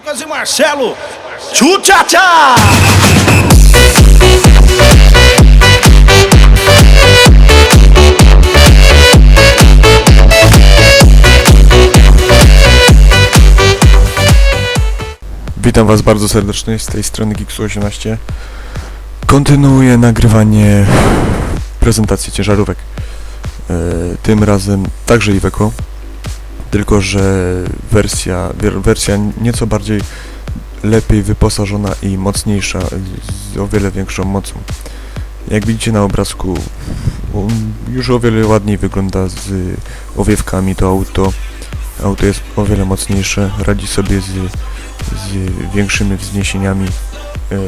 Lucas e Marcelo. Tchu-tchá-tchá! Witam Was bardzo serdecznie z tej strony Gixu18. Kontynuuję nagrywanie prezentacji ciężarówek. E, tym razem także Iveco, tylko że wersja, wersja nieco bardziej lepiej wyposażona i mocniejsza, z o wiele większą mocą. Jak widzicie na obrazku, już o wiele ładniej wygląda z owiewkami to auto. Auto jest o wiele mocniejsze, radzi sobie z z większymi wzniesieniami. E,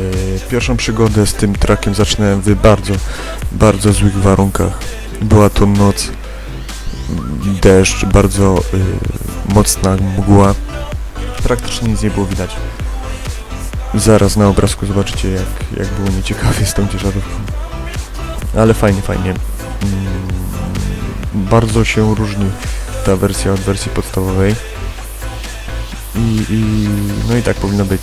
Pierwszą przygodę z tym trakiem zaczynałem w bardzo, bardzo złych warunkach. Była to noc, deszcz, bardzo y, mocna mgła. Praktycznie nic nie było widać. Zaraz na obrazku zobaczycie jak, jak było nieciekawie z tą ciężarówką. Ale fajnie, fajnie. Mm, Bardzo się różni ta wersja od wersji podstawowej. I, i no i tak powinno być.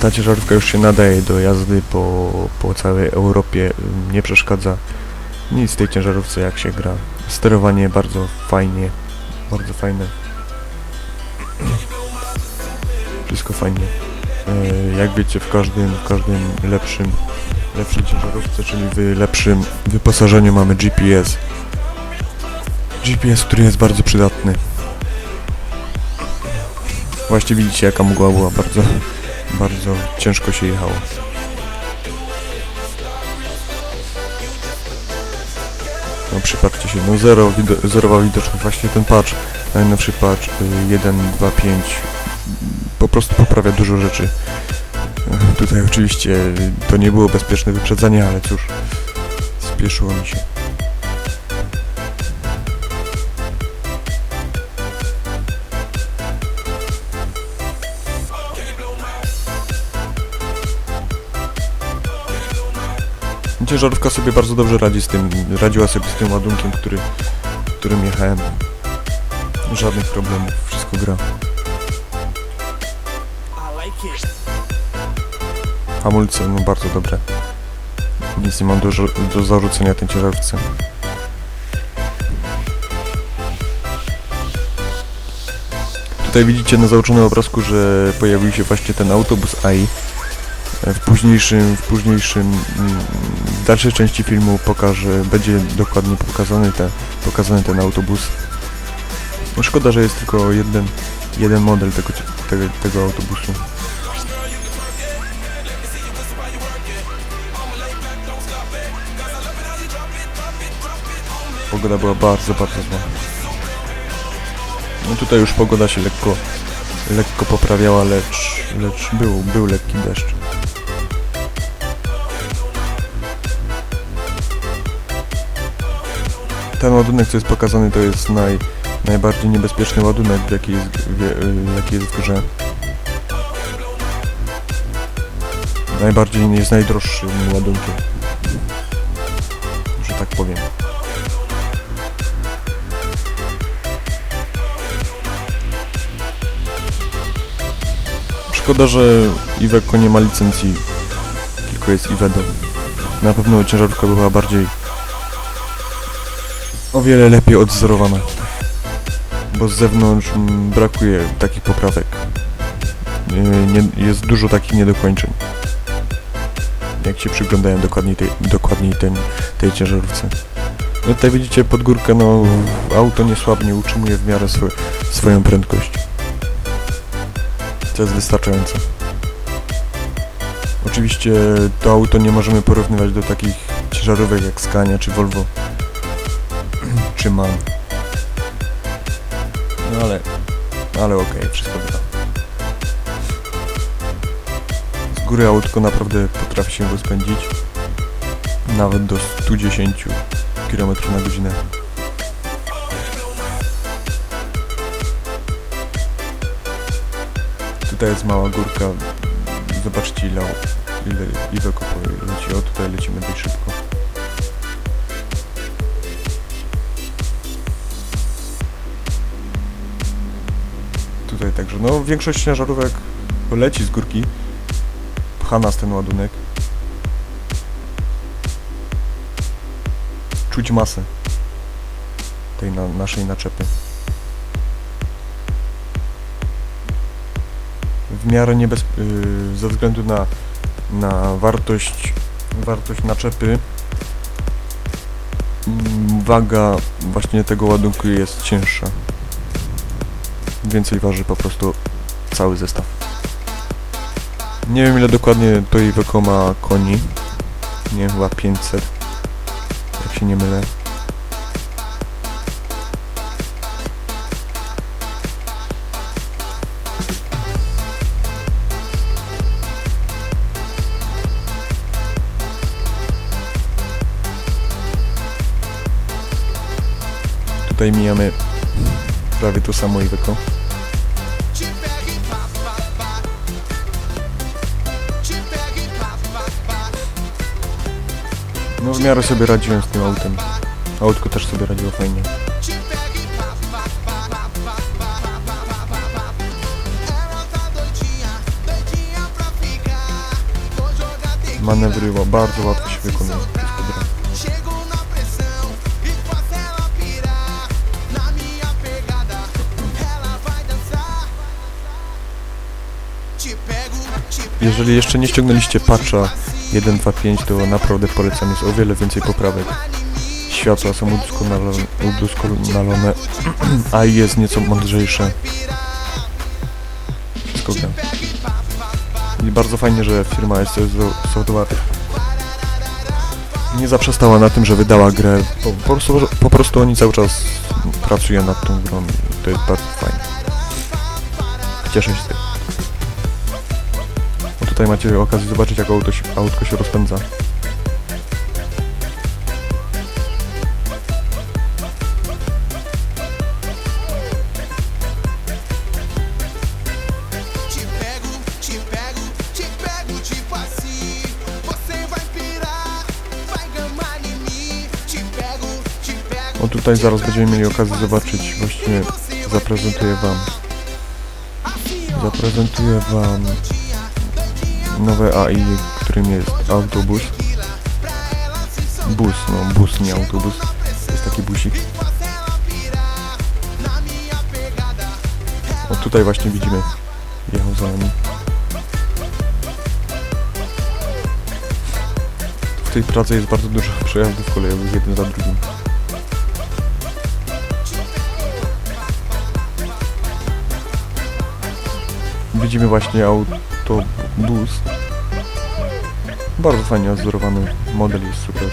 Ta ciężarówka już się nadaje do jazdy po, po całej Europie, ym, nie przeszkadza nic w tej ciężarówce jak się gra. Sterowanie bardzo fajnie, bardzo fajne. Wszystko fajnie. E, jak wiecie w każdym, w każdym lepszym, lepszej ciężarówce, czyli w lepszym wyposażeniu mamy GPS. GPS, który jest bardzo przydatny. Właśnie widzicie jaka mgła była, bardzo, bardzo ciężko się jechało. No przypatrzcie się, no zero, wido zerowa widoczność, właśnie ten patch, najnowszy patch y, 1.2.5 po prostu poprawia dużo rzeczy. Tutaj oczywiście y, to nie było bezpieczne wyprzedzanie, ale cóż, spieszyło mi się. Ciężarówka sobie bardzo dobrze radzi z tym, radziła sobie z tym ładunkiem, który, którym jechałem. Żadnych problemów, wszystko gra. Hamulce, no bardzo dobre. Nic nie mam do, do zarzucenia tej ciężarówce. Tutaj widzicie na załączonym obrazku, że pojawił się właśnie ten autobus AI. W późniejszym, w późniejszym, w dalszej części filmu pokażę, będzie dokładnie pokazany, te, pokazany ten autobus. No szkoda, że jest tylko jeden, jeden model tego, tego, tego autobusu. Pogoda była bardzo, bardzo zła. No tutaj już pogoda się lekko, lekko poprawiała, lecz, lecz był, był lekki deszcz. Ten ładunek, co jest pokazany, to jest naj, najbardziej niebezpieczny ładunek, jaki jest, y, jaki jest w grze. Najbardziej jest najdroższym ładunkiem. Że tak powiem. Szkoda, że Iveco nie ma licencji, tylko jest Ivedo. Na pewno ciężarówka była bardziej o wiele lepiej odzorowana. Bo z zewnątrz brakuje takich poprawek. Nie, jest dużo takich niedokończeń. Jak się przyglądałem dokładniej tej, dokładniej tej, ciężarówce. No tutaj widzicie pod górkę, no auto niesłabnie utrzymuje w miarę swo, swoją prędkość. To jest wystarczające. Oczywiście to auto nie możemy porównywać do takich ciężarówek jak Scania czy Volvo czy mam. No ale, ale okej, wszystko gra. Z góry autko naprawdę potrafi się rozpędzić. Nawet do 110 km na godzinę. Tutaj jest mała górka. Zobaczcie ile, ile Iveco leci. O, tutaj lecimy dość szybko. Tutaj także no większość ciężarówek leci z górki, pcha nas ten ładunek. Czuć masę tej na, naszej naczepy. W miarę niebez... Yy, ze względu na, na wartość, wartość naczepy mm, waga właśnie tego ładunku jest cięższa. Więcej waży po prostu cały zestaw. Nie wiem ile dokładnie to Iveco ma koni. Nie chyba 500. Jak się nie mylę. Tutaj mijamy prawie to samo i wyko. No w miarę sobie radziłem z tym autem. Autko też sobie radziło fajnie. Manewryło, bardzo łatwo się wykonuje. Jeżeli jeszcze nie ściągnęliście patcha 1.2.5 to naprawdę polecam, jest o wiele więcej poprawek. Światła są udoskonalone, udoskonalone a jest nieco mądrzejsze. Gra. I bardzo fajnie, że firma SCS Software nie zaprzestała na tym, że wydała grę. Po, po, prostu, po prostu oni cały czas pracują nad tą grą to jest bardzo fajne. Cieszę się z tego. Tutaj macie okazję zobaczyć, jak auto się, autko się rozpędza. O tutaj zaraz będziemy mieli okazję zobaczyć, właśnie zaprezentuję wam. Zaprezentuję wam nowe AI, którym jest autobus. Bus, no bus, nie autobus. Jest taki busik. O tutaj właśnie widzimy. Jechał za nami. W tej pracy jest bardzo dużo przejazdów kolejowych, jeden za drugim. Widzimy właśnie autobus. Bardzo fajnie odzorowany model jest super.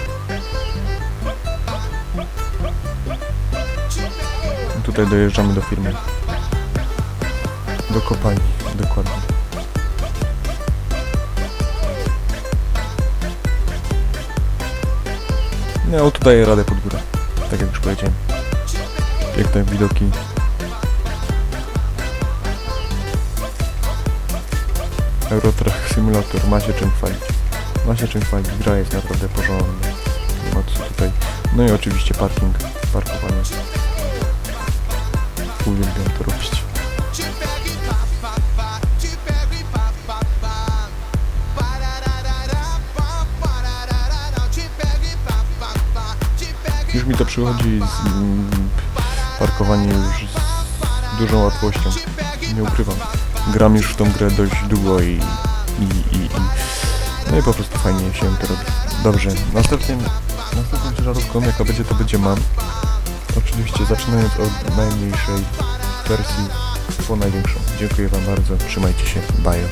Tutaj dojeżdżamy do firmy. Do kopalni, dokładnie. No, tutaj radę pod górę. Tak jak już powiedziałem. Piękne widoki. Eurotrack Simulator ma się czym chwalić. Ma się czym chwalić. Gra jest naprawdę porządna. Nie ma co tutaj. No i oczywiście parking, parkowanie. Uwielbiam to robić. Już mi to przychodzi z mm, parkowanie już z dużą łatwością. Nie ukrywam. Gram już w tą grę dość długo i, i, i, i no i po prostu fajnie się to robi. Dobrze, następnym, następną ciężarówką jaka będzie to będzie MAN. Oczywiście zaczynając od najmniejszej wersji po największą. Dziękuję wam bardzo, trzymajcie się, bye.